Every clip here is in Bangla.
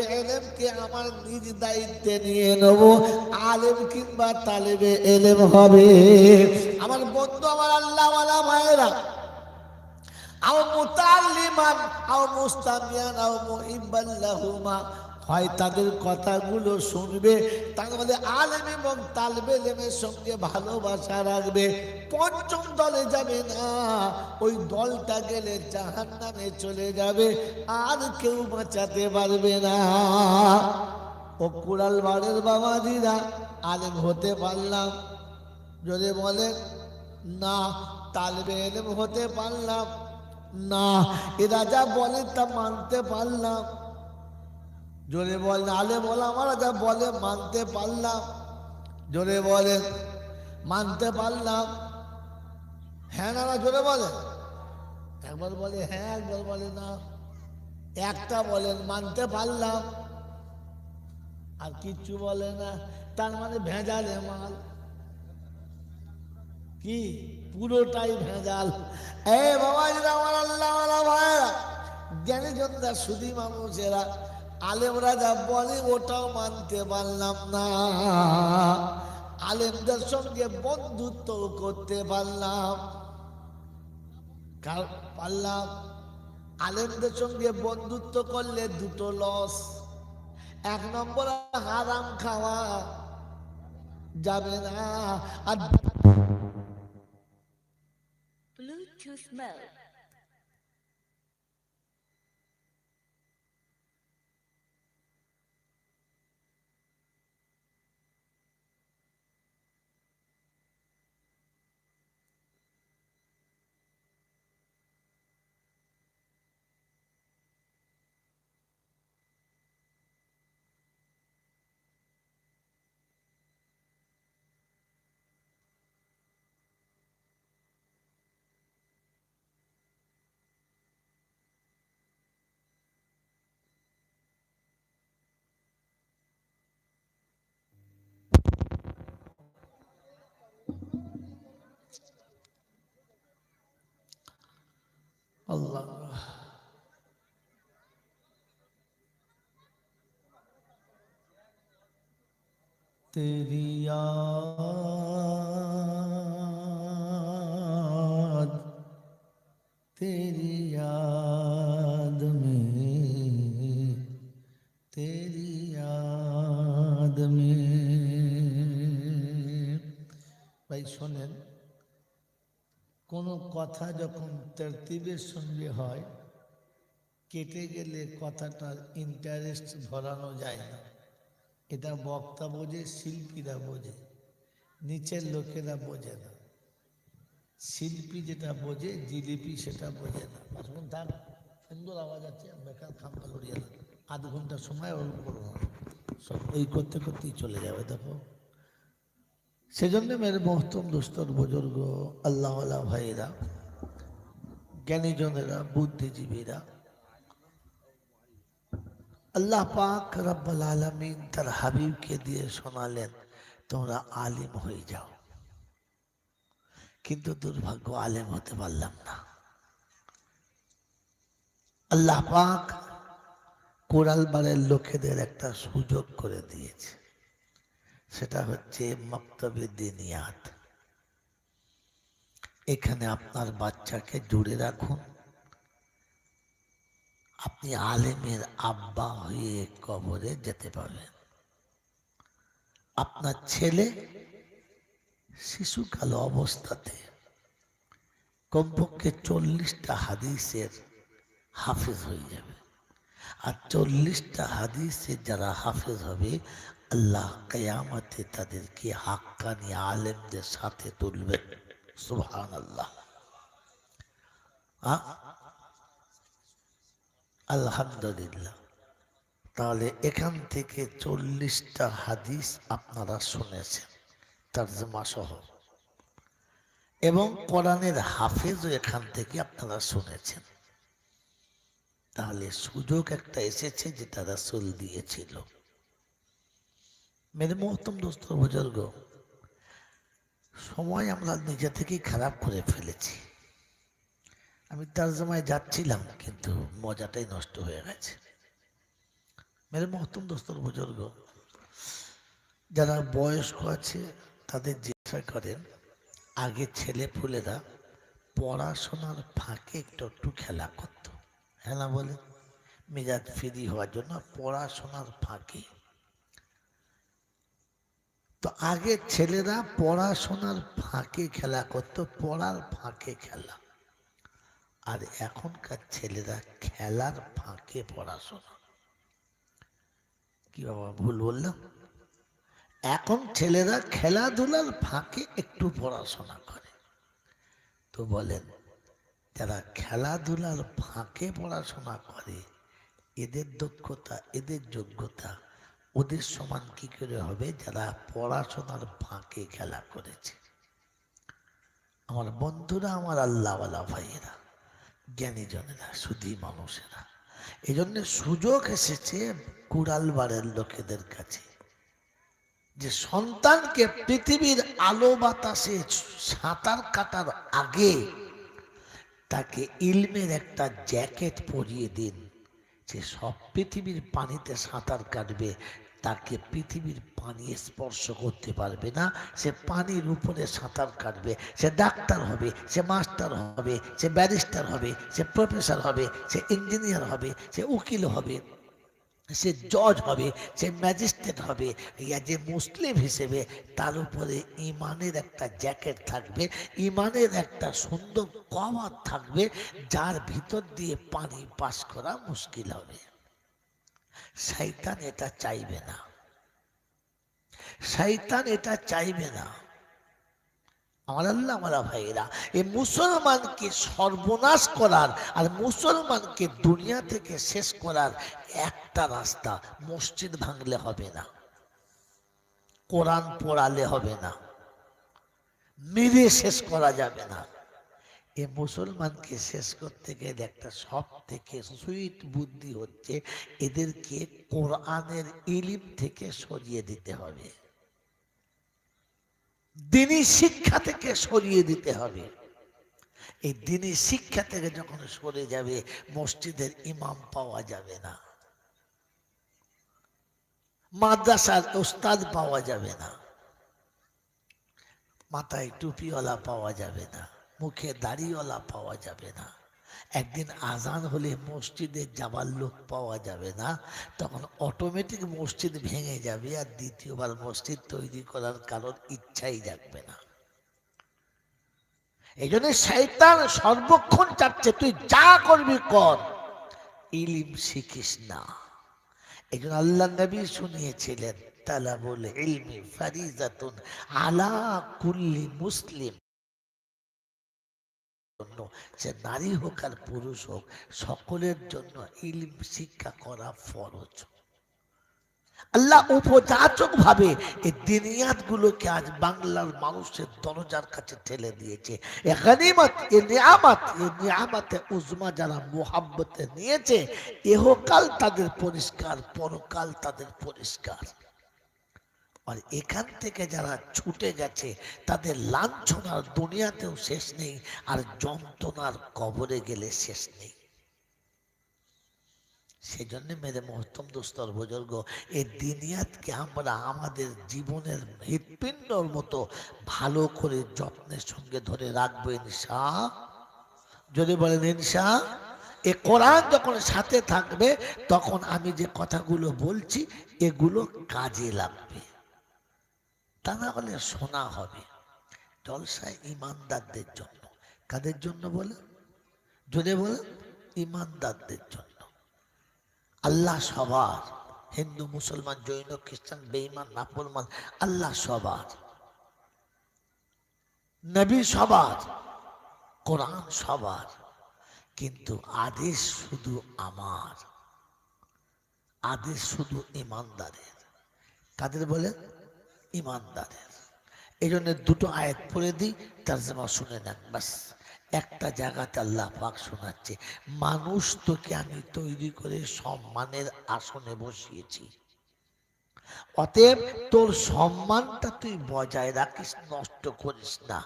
এলেমকে আমার নিজ দায়িত্বে নিয়ে নেব? আলেম কিংবা তালেবে এলেম হবে। আমার বন্ধু, আমার আল্লাহ ভাইয়েরা আও মুতাল্লিমান, আও মুস্তামিয়ান, আও মুহিব্বান লাহুমা। হয় তাদের কথাগুলো শুনবে, তার মধ্যে আলেম এবং তালবে লেমের সঙ্গে ভালোবাসা রাখবে। পঞ্চম দলে যাবে না, ওই দলটা গেলে জাহান নামে চলে যাবে, আর কেউ বাঁচাতে পারবে না। ও কুড়াল বাড়ের বাবা বাবাজিরা, আলেম হতে পারলাম। যদি বলেন না, তালবে এলেম হতে পারলাম। না এরা যা বলে তা মানতে পারলাম। জোরে বলেন আলে বলা, আমরা যা বলে মানতে পারলাম। জোরে বলেন মানতে পারলাম। হ্যাঁ না না, জোরে বলেন একবার বলে হ্যাঁ একবার বলে না। একটা বলেন মানতে পারলাম। আর কিচ্ছু বলে না। তার মানে ভেজালে মাল। কি? পুরোটাই ভেজাল। এ বাবাজিরা আমার আল্লাহ ভাইরা জ্ঞানী জনতা সুদী মানুষেরা আলেমরা যা বলে, ওটাও মানতে পারলাম না। আলেমদের সঙ্গে বন্ধুত্ব করতে পারলাম। পারলাম। আলেমদের সঙ্গে বন্ধুত্ব করলে দুটো লস এক নম্বর, হারাম খাওয়া। যাবে না। আর. আল্লাহ। तेरी কোনো কথা যখন তরতিবের সঙ্গে হয়, কেটে গেলে কথাটার ইন্টারেস্ট ধরানো যায় না। এটা বক্তা বোঝে, শিল্পীরা বোঝে, নিচের লোকেরা বোঝে না। শিল্পী যেটা বোঝে, জিলিপি সেটা বোঝে না। শুনুন তার সুন্দর আওয়াজ আছে বেকার খাম্পা লড়িয়ে না আধ ঘণ্টা সময় ওর করব। সব ওই করতে করতেই চলে যাবে, দেখো। সেজন্য মেরে মহতম দুস্তর বুজুর্গ, আল্লাহওয়ালা ভাইয়েরা, জ্ঞানীজনেরা, বুদ্ধিজীবীরা। আল্লাহ পাক রব্বাল আলমিন তার হাবিবকে দিয়ে শোনালেন, তোমরা আলিম হয়ে যাও। কিন্তু দুর্ভাগ্য আলেম হতে পারলাম না। আল্লাহ পাক কোরালবাড়ের লোকেদের একটা সুযোগ করে দিয়েছে। সেটা হচ্ছে মক্তবে দিনিয়াত। এখানে আপনার বাচ্চাকে জুড়ে রাখুন। আপনি আলেমের আব্বা হয়ে কবরে যেতে পারবেন। আপনার ছেলে শিশুকাল অবস্থাতে কমপক্ষে চল্লিশটা হাদিসের হাফেজ হয়ে যাবে। আর চল্লিশটা হাদিসের যারা হাফেজ হবে আল্লাহ কেয়ামতে তাদেরকে হাক্কানি আলেমদের সাথে তুলবেন সুবহান আল্লাহ আলহামদুলিল্লাহ। তাহলে এখান থেকে চল্লিশটা হাদিস আপনারা শুনেছেন, তর্জমা সহ। এবং কোরআনের হাফেজও এখান থেকে আপনারা শুনেছেন। তাহলে সুযোগ একটা এসেছে যেটা রাসুল দিয়েছিল। মেরে মহতম দোস্ত বুজুর্গ, সময় আমরা নিজে থেকেই খারাপ করে ফেলেছি। আমি তার জমায় যাচ্ছিলাম, কিন্তু মজাটাই নষ্ট হয়ে গেছে। মেরে মহত্তম দোস্তর বুজুর্গ, যারা বয়স্ক আছে, তাদের জিজ্ঞাসা করেন, আগে ছেলে পুলেরা পড়াশোনার ফাঁকে একটু একটু খেলা করতো। হ্যাঁ না বলে? মেজাজ ফ্রি হওয়ার জন্য পড়াশোনার ফাঁকে তো আগে ছেলেরা পড়াশোনার ফাঁকে খেলা করতো, পড়ার ফাঁকে খেলা। আর এখনকার ছেলেরা খেলার ফাঁকে পড়াশোনা। কি বাবা, ভুল বললাম? এখন ছেলেরা খেলাধুলার ফাঁকে একটু পড়াশোনা করে। তো বলেন, যারা খেলাধুলার ফাঁকে পড়াশোনা করে, এদের দক্ষতা, এদের যোগ্যতা ওদের সমান কি করে হবে? যারা পড়াশোনার ফাঁকে খেলা করেছে। আমার বন্ধুরা, আমার আল্লাহওয়ালা ভাইয়েরা জ্ঞানী জনেরা সুধী মানুষেরা এই জন্য সুযোগ এসেছে কুড়াল বাড়ির লোকেদের কাছে যে সন্তানকে পৃথিবীর আলো বাতাসে সাঁতার কাটার আগে তাকে ইলমের একটা জ্যাকেট পরিয়ে দিন। যে সব পৃথিবীর পানিতে সাঁতার কাটবে তাকে পৃথিবীর পানি স্পর্শ করতে পারবে না। সে পানির উপরে সাঁতার কাটবে, সে ডাক্তার হবে, সে মাস্টার হবে, সে ব্যারিস্টার হবে, সে প্রফেসর হবে, সে ইঞ্জিনিয়ার হবে, সে উকিল হবে, সে জজ হবে, সে ম্যাজিস্ট্রেট হবে। ইয়া যে মুসলিম হিসেবে তার উপরে ইমানের একটা জ্যাকেট থাকবে, ইমানের একটা সুন্দর কভার থাকবে, যার ভিতর দিয়ে পানি পাস করা মুশকিল হবে। শৈতান এটা চাইবে না। শৈতান এটা চাইবে না। আমার আল্লাহ, আমার ভাইয়েরা এই মুসলমানকে সর্বনাশ করার আর মুসলমানকে দুনিয়া থেকে শেষ করার একটা রাস্তা মসজিদ ভাঙলে হবে না, কোরআন পড়ালে হবে না মেরে শেষ করা যাবে না। এ মুসলমানকে শেষ করতে গেলে একটা সব থেকে সুইট বুদ্ধি হচ্ছে এদেরকে কোরআনের ইলিম থেকে সরিয়ে দিতে হবে। দিনী শিক্ষা থেকে সরিয়ে দিতে হবে। এই দিনী শিক্ষা থেকে যখন সরে যাবে, মসজিদের ইমাম পাওয়া যাবে না। মাদ্রাসার ওস্তাদ পাওয়া যাবে না। মাথায় টুপিওয়ালা পাওয়া যাবে না। মুখে দাড়িওয়ালা পাওয়া যাবে না। একদিন আজান হলে মসজিদে যাবার লোক পাওয়া যাবে না। তখন অটোমেটিক মসজিদ ভেঙে যাবে আর দ্বিতীয়বার মসজিদ তৈরি করার কারোর ইচ্ছাই জাগবে না। এই জন্য শৈতান সর্বক্ষণ চাচ্ছে, তুই যা করবি কর, ইলিম শিখিস না। এই জন্য আল্লাহ নবী শুনিয়েছিলেন, তালাবুল ইলমি ফারিজাতুন আলা কুল্লি মুসলিম। জন্য সে নারী হোক আর পুরুষ হোক, সকলের জন্য ইলম শিক্ষা করা ফরজ। আল্লাহ উপযাচক ভাবে এই দিনিয়াত গুলোকে আজ বাংলার মানুষের দরজার কাছে ঠেলে দিয়েছে। এ এ নিয়ামত, এ নিয়ামতে উজমা যারা মোহাব্বতে নিয়েছে, এহকাল তাদের পরিষ্কার, পরকাল তাদের পরিষ্কার। আর এখান থেকে যারা ছুটে গেছে, তাদের লাঞ্ছনার দুনিয়াতেও শেষ নেই আর যন্ত্রণার কবরে গেলে শেষ নেই। সেজন্য মেরে মহত্তম দুস্তর বুজুর্গ এই দিনিয়াতকে আমরা আমাদের জীবনের হৃৎপিণ্ডর মতো ভালো করে যত্নের সঙ্গে ধরে রাখব ইনশা। যদি বলেন ইনশা, এ কোরআন যখন সাথে থাকবে, তখন আমি যে কথাগুলো বলছি, এগুলো কাজে লাগবে। তা না হলে শোনা হবে। জলসায় ইমানদারদের জন্য। কাদের জন্য বলে যদি বলে ইমানদারদের জন্য। আল্লাহ সবার। হিন্দু, মুসলমান, জৈন, খ্রিস্টান বেইমান নাফরমান, আল্লাহ সবার। নবী সবার, কোরআন সবার। কিন্তু আদেশ শুধু আমার। আদেশ শুধু ইমানদারের। কাদের বলে ইমানদারের। এই জন্য দুটো আয়াত পড়ে দিই তার জন্য শুনে নেন, বাস। একটা জায়গাতে আল্লাহ পাক শোনাচ্ছে, মানুষ তোকে আমি তৈরি করে সম্মানের আসনে বসিয়েছি। অতএব তোর সম্মানটা তুই বজায় রাখিস, নষ্ট করিস না।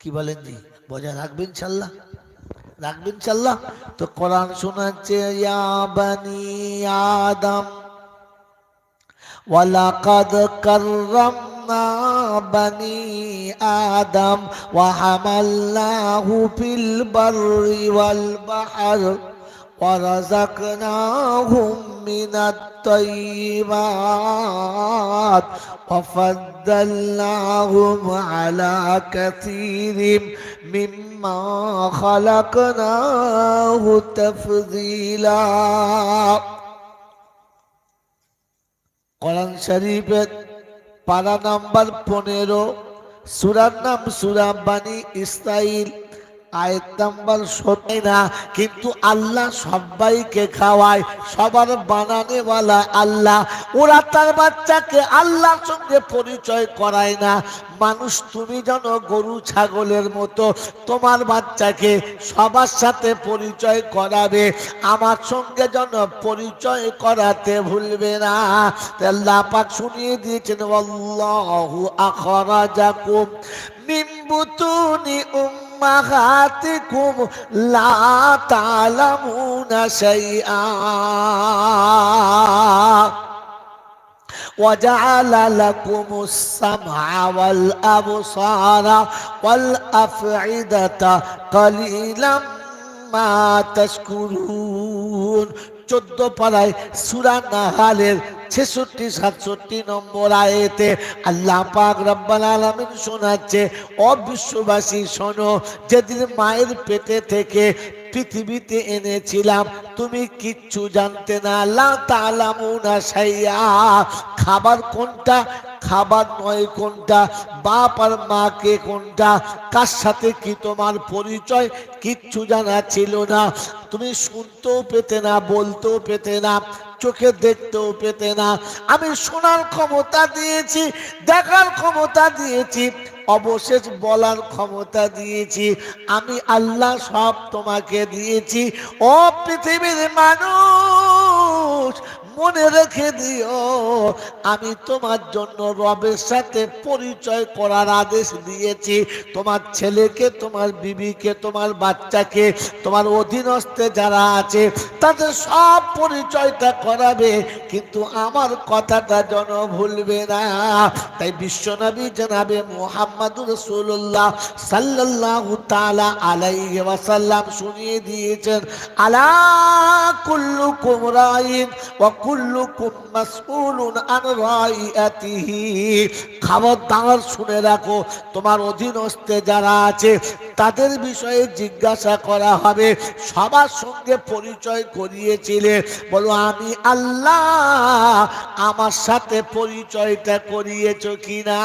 কি বলেন জি? বজায় রাখবেন ইনশাল্লাহ? রাখবেন ইনশাল্লাহ? তো কোরআন শোনাচ্ছে, ইয়া বানি আদম। ولقد كرمنا بني آدم وحملناه في البر والبحر ورزقناهم من الطيبات وفضلناهم على كثير مما خلقناه تفضيلا কোরআন শরীফের পারা নাম্বার পনেরো সুরার নাম সুরা ইসরা ইসরাইল। আয়াত নাম্বার সত্যি না, কিন্তু আল্লাহ সবাইকে খাওয়ায়, সবার বানানেওয়ালা আল্লাহ। ওরা তার বাচ্চাকে আল্লাহর সঙ্গে পরিচয় করায় না। মানুষ, তুমি যেন গরু ছাগলের মতো, তোমার বাচ্চাকে সবার সাথে পরিচয় করাবে, আমার সঙ্গে যেন পরিচয় করাতে ভুলবে না। আল্লাহ পাক শুনিয়ে দিয়েছেন আল্লাহু আখরাজাকুম মিন বুতুনি উম্মাহাতিকুম লা তালামুনা শাইআ وجعل لكم السمع والأبصار والأفعدة قليلا ما تشكرون চোদ্দ পাড়ায় সুরা নাহালের ছেষট্টি, সাতষট্টি নম্বর আয়েতে আল্লাহ পাক রব্বাল আলামিন শোনাচ্ছে অবিশ্ববাসী বিশ্ববাসী, শোনো, যেদিন মায়ের পেটে থেকে পৃথিবীতে এনেছিলাম, তুমি কিচ্ছু জানতে না তালামুনা সাইয়া খাবার কোনটা? খাবার নয় কোনটা? বাপ আর মাকে কোনটা? কার সাথে কি তোমার পরিচয়? কিচ্ছু জানা ছিল না। তুমি শুনতেও পেতে না, বলতেও পেতে না। চোখে দেখতেও পেতে না। আমি শোনার ক্ষমতা দিয়েছি, দেখার ক্ষমতা দিয়েছি, অবশেষ বলার ক্ষমতা দিয়েছি। আমি আল্লাহ সব তোমাকে দিয়েছি। ও পৃথিবীর মানুষ মনে রেখে দিও, আমি তোমার জন্য রবের সাথে পরিচয় করার আদেশ দিয়েছি। তোমার ছেলেকে, তোমার বিবিকে, তোমার বাচ্চাকে, তোমার অধীনস্থে যারা আছে, তাদের সব পরিচয়টা করাবে, কিন্তু আমার কথাটা যেন ভুলবে না। তাই বিশ্বনবী জানাবে মোহাম্মদুর রসুল্লাহ সাল্লাল্লাহু তাআলা আলাইহি ওয়াসাল্লাম শুনিয়ে দিয়েছেন, আলা কুল্লুকুম রাইন ওয়া কুল্লুকুম মাসউলুন আন রাইয়াতিহি। খবরদার শুনে রাখো, তোমার অধীনস্থে যারা আছে, তাদের বিষয়ে জিজ্ঞাসা করা হবে। সবার সঙ্গে পরিচয় করিয়েছিলে। বলো, আমি আল্লাহ আমার সাথে পরিচয়টা করিয়েছ কিনা?